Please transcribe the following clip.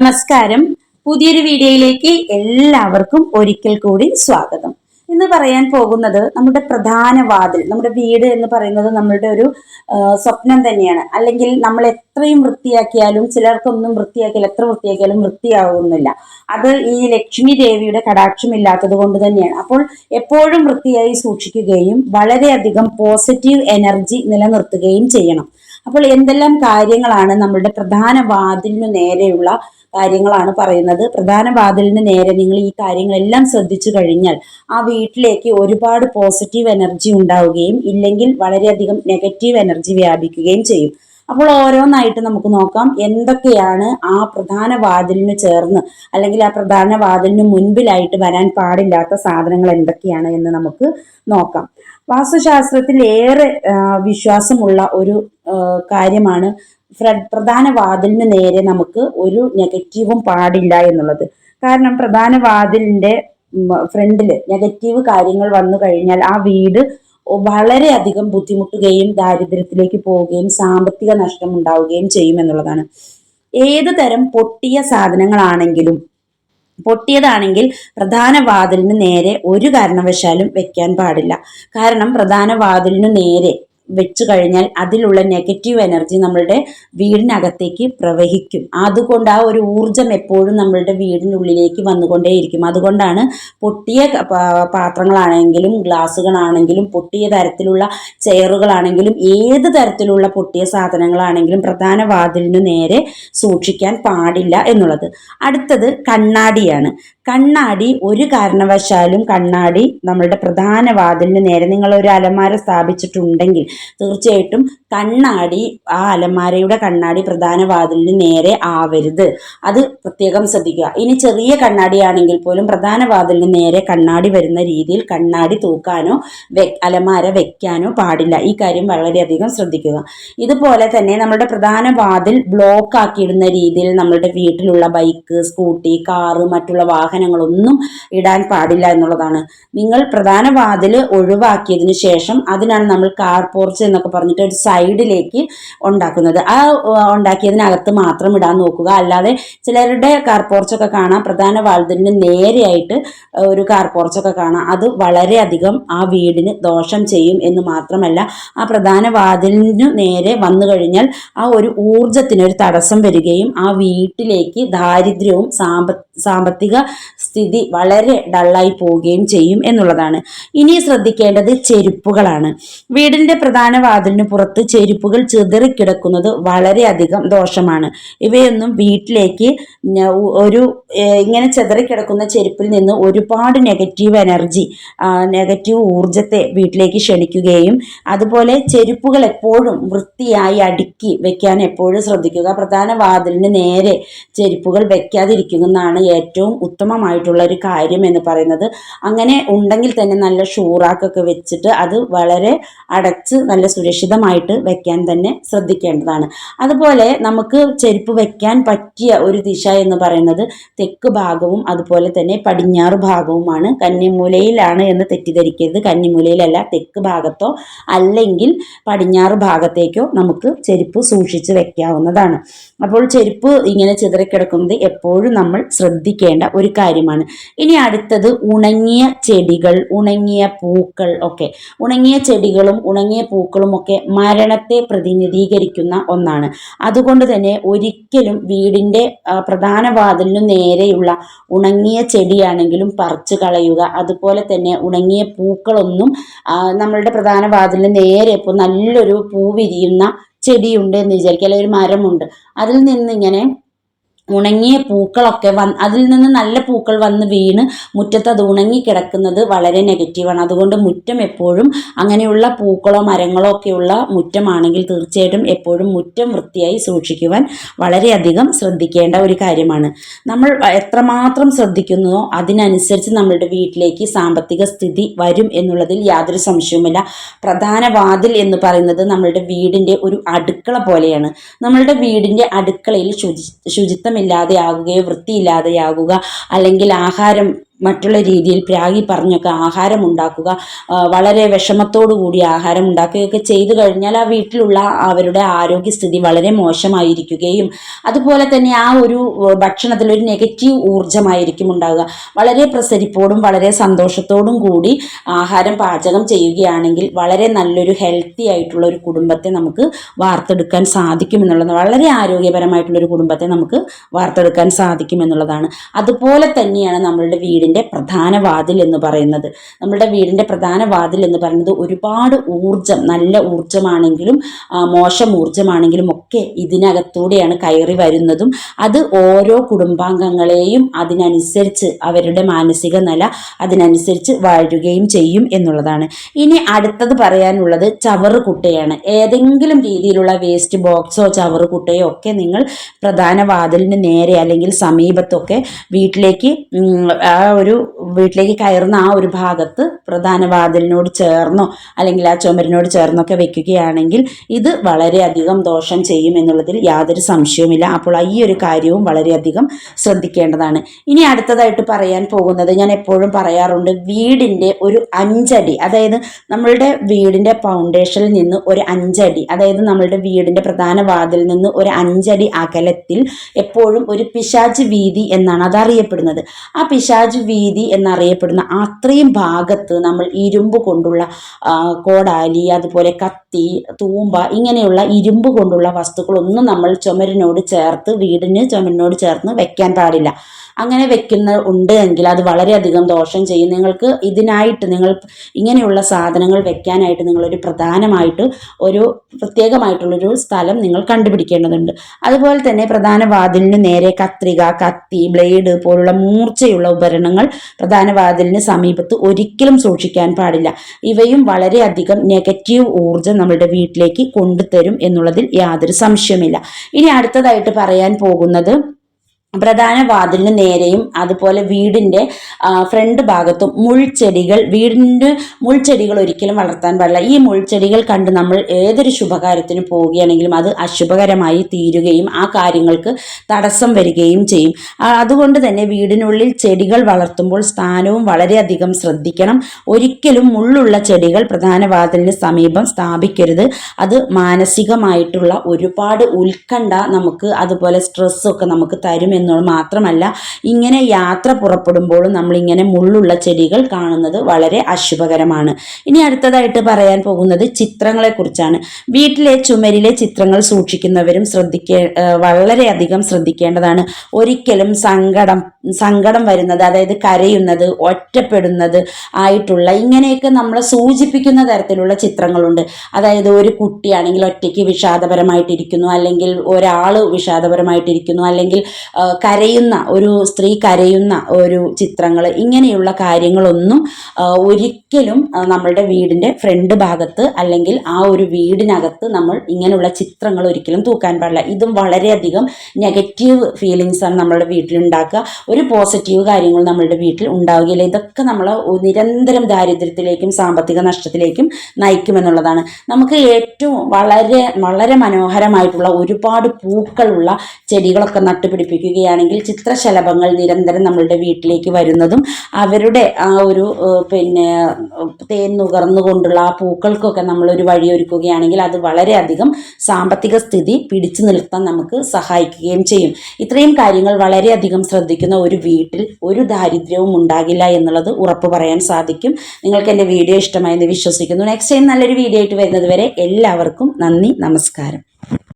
നമസ്കാരം. പുതിയൊരു വീഡിയോയിലേക്ക് എല്ലാവർക്കും ഒരിക്കൽ കൂടി സ്വാഗതം. ഇന്ന് പറയാൻ പോകുന്നത് നമ്മുടെ പ്രധാന വാതിൽ നമ്മുടെ വീട് എന്ന് പറയുന്നത് നമ്മളുടെ ഒരു സ്വപ്നം തന്നെയാണ്. അല്ലെങ്കിൽ നമ്മൾ എത്രയും വൃത്തിയാക്കിയാലും ചിലർക്കൊന്നും വൃത്തിയാക്കിയാൽ എത്ര വൃത്തിയാക്കിയാലും വൃത്തിയാവുന്നില്ല. അത് ഈ ലക്ഷ്മി ദേവിയുടെ കടാക്ഷമില്ലാത്തത് കൊണ്ട് തന്നെയാണ്. അപ്പോൾ എപ്പോഴും വൃത്തിയായി സൂക്ഷിക്കുകയും വളരെയധികം പോസിറ്റീവ് എനർജി നിലനിർത്തുകയും ചെയ്യണം. അപ്പോൾ എന്തെല്ലാം കാര്യങ്ങളാണ് നമ്മളുടെ പ്രധാന വാതിലിനു നേരെയുള്ള കാര്യങ്ങളാണ് പറയുന്നത്? പ്രധാന വാതിലിന് നേരെ നിങ്ങൾ ഈ കാര്യങ്ങളെല്ലാം ശ്രദ്ധിച്ചു കഴിഞ്ഞാൽ ആ വീട്ടിലേക്ക് ഒരുപാട് പോസിറ്റീവ് എനർജി ഉണ്ടാവുകയും ഇല്ലെങ്കിൽ വളരെയധികം നെഗറ്റീവ് എനർജി വ്യാപിക്കുകയും ചെയ്യും. അപ്പോൾ ഓരോന്നായിട്ട് നമുക്ക് നോക്കാം. എന്തൊക്കെയാണ് ആ പ്രധാന വാതിലിന് ചേർന്ന് അല്ലെങ്കിൽ ആ പ്രധാന വാതിലിന് മുൻപിലായിട്ട് വരാൻ പാടില്ലാത്ത സാധനങ്ങൾ എന്തൊക്കെയാണ് എന്ന് നമുക്ക് നോക്കാം. വാസ്തുശാസ്ത്രത്തിൽ ഏറെ വിശ്വാസമുള്ള ഒരു കാര്യമാണ് പ്രധാന വാതിലിന് നേരെ നമുക്ക് ഒരു നെഗറ്റീവും പാടില്ല എന്നുള്ളത്. കാരണം പ്രധാന വാതിലിന്റെ ഫ്രണ്ടിൽ നെഗറ്റീവ് കാര്യങ്ങൾ വന്നു കഴിഞ്ഞാൽ ആ വീട് വളരെയധികം ബുദ്ധിമുട്ടുകയും ദാരിദ്ര്യത്തിലേക്ക് പോവുകയും സാമ്പത്തിക നഷ്ടം ഉണ്ടാവുകയും ചെയ്യുമെന്നുള്ളതാണ് ഏത് തരം പൊട്ടിയ സാധനങ്ങളാണെങ്കിലും പൊട്ടിയതാണെങ്കിൽ പ്രധാന വാതിലിന് നേരെ ഒരു കാരണവശാലും വെക്കാൻ പാടില്ല. കാരണം പ്രധാന വാതിലിന് നേരെ വെച്ചു കഴിഞ്ഞാൽ അതിലുള്ള നെഗറ്റീവ് എനർജി നമ്മളുടെ വീടിനകത്തേക്ക് പ്രവഹിക്കും. അതുകൊണ്ട് ആ ഒരു ഊർജം എപ്പോഴും നമ്മളുടെ വീടിനുള്ളിലേക്ക് വന്നുകൊണ്ടേയിരിക്കും. അതുകൊണ്ടാണ് പൊട്ടിയ പാത്രങ്ങളാണെങ്കിലും ഗ്ലാസ്സുകളാണെങ്കിലും പൊട്ടിയ തരത്തിലുള്ള ചെയറുകളാണെങ്കിലും ഏത് തരത്തിലുള്ള പൊട്ടിയ സാധനങ്ങളാണെങ്കിലും പ്രധാന വാതിലിന് നേരെ സൂക്ഷിക്കാൻ പാടില്ല എന്നുള്ളത്. അടുത്തത് കണ്ണാടിയാണ്. കണ്ണാടി ഒരു കാരണവശാലും കണ്ണാടി നമ്മളുടെ പ്രധാന വാതിലിന് നേരെ നിങ്ങൾ ഒരു അലമാര സ്ഥാപിച്ചിട്ടുണ്ടെങ്കിൽ തീർച്ചയായിട്ടും കണ്ണാടി ആ അലമാരയുടെ കണ്ണാടി പ്രധാന വാതിലിന് നേരെ ആവരുത്. അത് പ്രത്യേകം ശ്രദ്ധിക്കുക. ഇനി ചെറിയ കണ്ണാടിയാണെങ്കിൽ പോലും പ്രധാന വാതിലിന് നേരെ കണ്ണാടി വരുന്ന രീതിയിൽ കണ്ണാടി തൂക്കാനോ അലമാര വെക്കാനോ പാടില്ല. ഈ കാര്യം വളരെയധികം ശ്രദ്ധിക്കുക. ഇതുപോലെ തന്നെ നമ്മുടെ പ്രധാന വാതിൽ ബ്ലോക്ക് ആക്കിയിടുന്ന രീതിയിൽ നമ്മളുടെ വീട്ടിലുള്ള ബൈക്ക് സ്കൂട്ടി കാറ് മറ്റുള്ള വാഹനങ്ങളൊന്നും ഇടാൻ പാടില്ല എന്നുള്ളതാണ്. നിങ്ങൾ പ്രധാന വാതിൽ ഒഴിവാക്കിയതിനു ശേഷം അതിനാണ് നമ്മൾ കാർ പോർച്ച് എന്നൊക്കെ പറഞ്ഞിട്ട് ഒരു സൈഡിലേക്ക് ഉണ്ടാക്കുന്നത്. ആ ഉണ്ടാക്കിയതിനകത്ത് മാത്രം ഇടാൻ നോക്കുക. അല്ലാതെ ചിലരുടെ കാർ പോർച്ചൊക്കെ കാണാം. പ്രധാന വാൾതിന് നേരെയായിട്ട് ഒരു കാർ പോർച്ചൊക്കെ കാണാം. അത് വളരെയധികം ആ വീടിന് ദോഷം ചെയ്യും എന്ന് മാത്രമല്ല ആ പ്രധാന വാതിലിനു നേരെ വന്നു കഴിഞ്ഞാൽ ആ ഒരു ഊർജത്തിന് ഒരു തടസ്സം വരികയും ആ വീട്ടിലേക്ക് ദാരിദ്ര്യവും സാമ്പ സാമ്പത്തിക സ്ഥിതി വളരെ ഡള്ളായി പോവുകയും ചെയ്യും എന്നുള്ളതാണ്. ഇനി ശ്രദ്ധിക്കേണ്ടത് ചെരുപ്പുകളാണ്. വീടിന്റെ പ്രധാന വാതിലിന് പുറത്ത് ചെരുപ്പുകൾ ചിതറിക്കിടക്കുന്നത് വളരെയധികം ദോഷമാണ്. ഇവയൊന്നും വീട്ടിലേക്ക് ഒരു ഇങ്ങനെ ചിതറിക്കിടക്കുന്ന ചെരുപ്പിൽ നിന്ന് ഒരുപാട് നെഗറ്റീവ് എനർജി നെഗറ്റീവ് ഊർജത്തെ വീട്ടിലേക്ക് ക്ഷണിക്കുകയും അതുപോലെ ചെരുപ്പുകൾ എപ്പോഴും വൃത്തിയായി അടുക്കി വെക്കാൻ എപ്പോഴും ശ്രദ്ധിക്കുക. പ്രധാന വാതിലിന് നേരെ ചെരുപ്പുകൾ വെക്കാതിരിക്കുന്നതാണ് ഏറ്റവും ഉത്തമമായിട്ടുള്ള ഒരു കാര്യം എന്ന് പറയുന്നത്. അങ്ങനെ ഉണ്ടെങ്കിൽ തന്നെ നല്ല ഷൂറാക്കൊക്കെ വെച്ചിട്ട് അത് വളരെ അടച്ച് നല്ല സുരക്ഷിതമായിട്ട് വെക്കാൻ തന്നെ ശ്രദ്ധിക്കേണ്ടതാണ്. അതുപോലെ നമുക്ക് ചെരുപ്പ് വെക്കാൻ പറ്റിയ ഒരു ദിശ എന്ന് പറയുന്നത് തെക്ക് ഭാഗവും അതുപോലെ തന്നെ പടിഞ്ഞാറ് ഭാഗവുമാണ്. കന്നിമൂലയിലാണ് എന്ന് തെറ്റിദ്ധരിക്കരുത്. കന്നിമൂലയിലല്ല തെക്ക് ഭാഗത്തോ അല്ലെങ്കിൽ പടിഞ്ഞാറ് ഭാഗത്തേക്കോ നമുക്ക് ചെരുപ്പ് സൂക്ഷിച്ച് വെക്കാവുന്നതാണ്. അപ്പോൾ ചെരുപ്പ് ഇങ്ങനെ ചിതറിക്കിടക്കുന്നത് എപ്പോഴും നമ്മൾ ശ്രദ്ധിക്കേണ്ട ഒരു കാര്യമാണ്. ഇനി അടുത്തത് ഉണങ്ങിയ ചെടികൾ ഉണങ്ങിയ പൂക്കൾ ഒക്കെ. ഉണങ്ങിയ ചെടികളും ഉണങ്ങിയ പൂക്കളും ഒക്കെ മരണത്തെ പ്രതിനിധീകരിക്കുന്ന ഒന്നാണ്. അതുകൊണ്ട് തന്നെ ഒരിക്കലും വീടിന്റെ പ്രധാന വാതിലിനു നേരെയുള്ള ഉണങ്ങിയ ചെടിയാണെങ്കിലും പറിച്ചു കളയുക. അതുപോലെ തന്നെ ഉണങ്ങിയ പൂക്കളൊന്നും നമ്മളുടെ പ്രധാന വാതിലിന് നേരെ ഇപ്പോൾ നല്ലൊരു പൂ വിരിയുന്ന ചെടിയുണ്ട് എന്ന് വിചാരിക്കുക. അല്ലെങ്കിൽ ഒരു മരമുണ്ട്. അതിൽ നിന്ന് ഇങ്ങനെ ഉണങ്ങിയ പൂക്കളൊക്കെ വന്ന് അതിൽ നിന്ന് നല്ല പൂക്കൾ വന്ന് വീണ് മുറ്റത്ത് അത് ഉണങ്ങി കിടക്കുന്നത് വളരെ നെഗറ്റീവാണ് അതുകൊണ്ട് മുറ്റം എപ്പോഴും അങ്ങനെയുള്ള പൂക്കളോ മരങ്ങളോ ഒക്കെയുള്ള മുറ്റമാണെങ്കിൽ തീർച്ചയായിട്ടും എപ്പോഴും മുറ്റം വൃത്തിയായി സൂക്ഷിക്കുവാൻ വളരെയധികം ശ്രദ്ധിക്കേണ്ട ഒരു കാര്യമാണ്. നമ്മൾ എത്രമാത്രം ശ്രദ്ധിക്കുന്നുവോ അതിനനുസരിച്ച് നമ്മളുടെ വീട്ടിലേക്ക് സാമ്പത്തിക സ്ഥിതി വരും എന്നുള്ളതിൽ യാതൊരു സംശയവുമില്ല. പ്രധാന വാതിൽ എന്ന് പറയുന്നത് നമ്മളുടെ വീടിന്റെ ഒരു അടുക്കള പോലെയാണ്. നമ്മളുടെ വീടിന്റെ അടുക്കളയിൽ ശുചി ശുചിത്വമില്ലാതെയാകുകയോ വൃത്തിയില്ലാതെയാകുക അല്ലെങ്കിൽ ആഹാരം മറ്റുള്ള രീതിയിൽ പ്രാഗി പറഞ്ഞൊക്കെ ആഹാരം ഉണ്ടാക്കുക വളരെ വിഷമത്തോടു കൂടി ആഹാരം ഉണ്ടാക്കുകയൊക്കെ ചെയ്തു കഴിഞ്ഞാൽ ആ വീട്ടിലുള്ള അവരുടെ ആരോഗ്യസ്ഥിതി വളരെ മോശമായിരിക്കുകയും അതുപോലെ തന്നെ ആ ഒരു ഭക്ഷണത്തിൽ ഒരു നെഗറ്റീവ് ഊർജമായിരിക്കും ഉണ്ടാവുക. വളരെ പ്രസരിപ്പോടും വളരെ സന്തോഷത്തോടും കൂടി ആഹാരം പാചകം ചെയ്യുകയാണെങ്കിൽ വളരെ നല്ലൊരു ഹെൽത്തി ആയിട്ടുള്ള ഒരു കുടുംബത്തെ നമുക്ക് വാർത്തെടുക്കാൻ സാധിക്കും എന്നുള്ളത് വളരെ ആരോഗ്യപരമായിട്ടുള്ള ഒരു കുടുംബത്തെ നമുക്ക് വാർത്തെടുക്കാൻ സാധിക്കും എന്നുള്ളതാണ്. അതുപോലെ തന്നെയാണ് നമ്മളുടെ വീടിന്റെ പ്രധാന വാതിൽ എന്ന് പറയുന്നത്. നമ്മുടെ വീടിന്റെ പ്രധാന വാതിൽ എന്ന് പറയുന്നത് ഒരുപാട് ഊർജം നല്ല ഊർജമാണെങ്കിലും മോശം ഊർജമാണെങ്കിലും ഒക്കെ ഇതിനകത്തൂടെയാണ് കയറി വരുന്നതും. അത് ഓരോ കുടുംബാംഗങ്ങളെയും അതിനനുസരിച്ച് അവരുടെ മാനസിക നില അതിനനുസരിച്ച് വാഴുകയും ചെയ്യും എന്നുള്ളതാണ്. ഇനി അടുത്തത് പറയാനുള്ളത് ചവറ് കുട്ടയാണ് ഏതെങ്കിലും രീതിയിലുള്ള വേസ്റ്റ് ബോക്സോ ചവറ് കുട്ടയോ ഒക്കെ നിങ്ങൾ പ്രധാന വാതിലിന് നേരെ അല്ലെങ്കിൽ സമീപത്തൊക്കെ വീട്ടിലേക്ക് ആ ഒരു വീട്ടിലേക്ക് കയറുന്ന ആ ഒരു ഭാഗത്ത് പ്രധാന വാതിലിനോട് ചേർന്നോ അല്ലെങ്കിൽ ആ ചുമരിനോട് ചേർന്നൊക്കെ വെക്കുകയാണെങ്കിൽ ഇത് വളരെയധികം ദോഷം ചെയ്യും എന്നുള്ളതിൽ യാതൊരു സംശയവുമില്ല. അപ്പോൾ ഈ ഒരു കാര്യവും വളരെയധികം ശ്രദ്ധിക്കേണ്ടതാണ്. ഇനി അടുത്തതായിട്ട് പറയാൻ പോകുന്നത് ഞാൻ എപ്പോഴും പറയാറുണ്ട് വീടിന്റെ ഒരു അഞ്ചടി അതായത് നമ്മളുടെ വീടിന്റെ ഫൗണ്ടേഷനിൽ നിന്ന് ഒരു അഞ്ചടി അതായത് നമ്മളുടെ വീടിന്റെ പ്രധാന വാതിൽ നിന്ന് ഒരു അഞ്ചടി അകലത്തിൽ എപ്പോഴും ഒരു പിശാച് വീതി എന്നാണ് അതറിയപ്പെടുന്നത്. ആ പിശാച് വീതി എന്നറിയപ്പെടുന്ന അത്രയും ഭാഗത്ത് നമ്മൾ ഇരുമ്പ് കൊണ്ടുള്ള കോടാലി അതുപോലെ കത്തി തൂമ്പ ഇങ്ങനെയുള്ള ഇരുമ്പ് കൊണ്ടുള്ള വസ്തുക്കളൊന്നും നമ്മൾ ചുമരിനോട് ചേർത്ത് വീടിന് ചുമരിനോട് ചേർന്ന് വെക്കാൻ പാടില്ല. അങ്ങനെ വെക്കുന്ന ഉണ്ട് എങ്കിൽ അത് വളരെയധികം ദോഷം ചെയ്യും. നിങ്ങൾക്ക് ഇതിനായിട്ട് നിങ്ങൾ ഇങ്ങനെയുള്ള സാധനങ്ങൾ വെക്കാനായിട്ട് നിങ്ങളൊരു പ്രധാനമായിട്ട് ഒരു പ്രത്യേകമായിട്ടുള്ളൊരു സ്ഥലം നിങ്ങൾ കണ്ടുപിടിക്കേണ്ടതുണ്ട്. അതുപോലെ തന്നെ പ്രധാന വാതിലിന് നേരെ കത്രിക കത്തി ബ്ലേഡ് പോലുള്ള മൂർച്ചയുള്ള ഉപകരണങ്ങൾ പ്രധാന വാതിലിന് സമീപത്ത് ഒരിക്കലും സൂക്ഷിക്കാൻ പാടില്ല. ഇവയും വളരെയധികം നെഗറ്റീവ് ഊർജം നമ്മുടെ വീട്ടിലേക്ക് കൊണ്ടുതരും എന്നുള്ളതിൽ യാതൊരു സംശയമില്ല ഇനി അടുത്തതായിട്ട് പറയാൻ പോകുന്നത് പ്രധാന വാതിലിന് നേരെയും അതുപോലെ വീടിന്റെ ഫ്രണ്ട് ഭാഗത്തും മുൾച്ചെടികൾ വീടിന്റെ മുൾച്ചെടികൾ ഒരിക്കലും വളർത്താൻ പാടില്ല. ഈ മുൾച്ചെടികൾ കണ്ട് നമ്മൾ ഏതൊരു ശുഭകാര്യത്തിന് പോവുകയാണെങ്കിലും അത് അശുഭകരമായി തീരുകയും ആ കാര്യങ്ങൾക്ക് തടസ്സം വരികയും ചെയ്യും. അതുകൊണ്ട് തന്നെ വീടിനുള്ളിൽ ചെടികൾ വളർത്തുമ്പോൾ സ്ഥാനവും വളരെയധികം ശ്രദ്ധിക്കണം. ഒരിക്കലും മുള്ളുള്ള ചെടികൾ പ്രധാന വാതിലിന് സമീപം സ്ഥാപിക്കരുത്. അത് മാനസികമായിട്ടുള്ള ഒരുപാട് ഉത്കണ്ഠ നമുക്ക് അതുപോലെ സ്ട്രെസ്സൊക്കെ നമുക്ക് തരും എന്നുള്ളത് മാത്രമല്ല ഇങ്ങനെ യാത്ര പുറപ്പെടുമ്പോഴും നമ്മളിങ്ങനെ മുള്ളുള്ള ചെടികൾ കാണുന്നത് വളരെ അശുഭകരമാണ്. ഇനി അടുത്തതായിട്ട് പറയാൻ പോകുന്നത് ചിത്രങ്ങളെക്കുറിച്ചാണ്. വീട്ടിലെ ചുമരിലെ ചിത്രങ്ങൾ സൂക്ഷിക്കുന്നവരും ശ്രദ്ധിക്കേ വളരെയധികം ശ്രദ്ധിക്കേണ്ടതാണ്. ഒരിക്കലും സങ്കടം സങ്കടം വരുന്നത് അതായത് കരയുന്നത് ഒറ്റപ്പെടുന്നത് ആയിട്ടുള്ള ഇങ്ങനെയൊക്കെ നമ്മളെ സൂചിപ്പിക്കുന്ന തരത്തിലുള്ള ചിത്രങ്ങളുണ്ട്. അതായത് ഒരു കുട്ടിയാണെങ്കിൽ ഒറ്റയ്ക്ക് വിഷാദപരമായിട്ടിരിക്കുന്നു അല്ലെങ്കിൽ ഒരാൾ വിഷാദപരമായിട്ടിരിക്കുന്നു അല്ലെങ്കിൽ കരയുന്ന ഒരു സ്ത്രീ കരയുന്ന ഒരു ചിത്രങ്ങൾ ഇങ്ങനെയുള്ള കാര്യങ്ങളൊന്നും ഒരിക്കലും നമ്മളുടെ വീടിന്റെ ഫ്രണ്ട് ഭാഗത്ത് അല്ലെങ്കിൽ ആ ഒരു വീടിനകത്ത് നമ്മൾ ഇങ്ങനെയുള്ള ചിത്രങ്ങൾ ഒരിക്കലും തൂക്കാൻ പാടില്ല. ഇതും വളരെയധികം നെഗറ്റീവ് ഫീലിങ്സ് ആണ് വീട്ടിൽ ഉണ്ടാക്കുക ഒരു പോസിറ്റീവ് കാര്യങ്ങൾ നമ്മളുടെ വീട്ടിൽ ഉണ്ടാവുകയില്ല. ഇതൊക്കെ നമ്മൾ നിരന്തരം ദാരിദ്ര്യത്തിലേക്കും സാമ്പത്തിക നഷ്ടത്തിലേക്കും നയിക്കുമെന്നുള്ളതാണ് നമുക്ക് ഏറ്റവും വളരെ വളരെ മനോഹരമായിട്ടുള്ള ഒരുപാട് പൂക്കളുള്ള ചെടികളൊക്കെ നട്ടുപിടിപ്പിക്കുകയാണെങ്കിൽ ചിത്രശലഭങ്ങൾ നിരന്തരം നമ്മളുടെ വീട്ടിലേക്ക് വരുന്നതും അവരുടെ ആ ഒരു പിന്നെ തേൻ നുകർന്നുകൊണ്ടുള്ള ആ പൂക്കൾക്കൊക്കെ നമ്മളൊരു വഴിയൊരുക്കുകയാണെങ്കിൽ അത് വളരെയധികം സാമ്പത്തിക സ്ഥിതി പിടിച്ചു നിർത്താൻ നമുക്ക് സഹായിക്കുകയും ചെയ്യും. ഇത്രയും കാര്യങ്ങൾ വളരെയധികം ശ്രദ്ധിക്കുന്ന ഒരു വീട്ടിൽ ഒരു ദാരിദ്ര്യവും ഉണ്ടാകില്ല എന്നുള്ളത് ഉറപ്പ് പറയാൻ സാധിക്കും. നിങ്ങൾക്ക് എന്റെ വീഡിയോ ഇഷ്ടമായെന്ന് വിശ്വസിക്കുന്നു. നെക്സ്റ്റ് ടൈം നല്ലൊരു വീഡിയോ ആയിട്ട് വരുന്നത് വരെ എല്ലാവർക്കും നന്ദി നമസ്കാരം.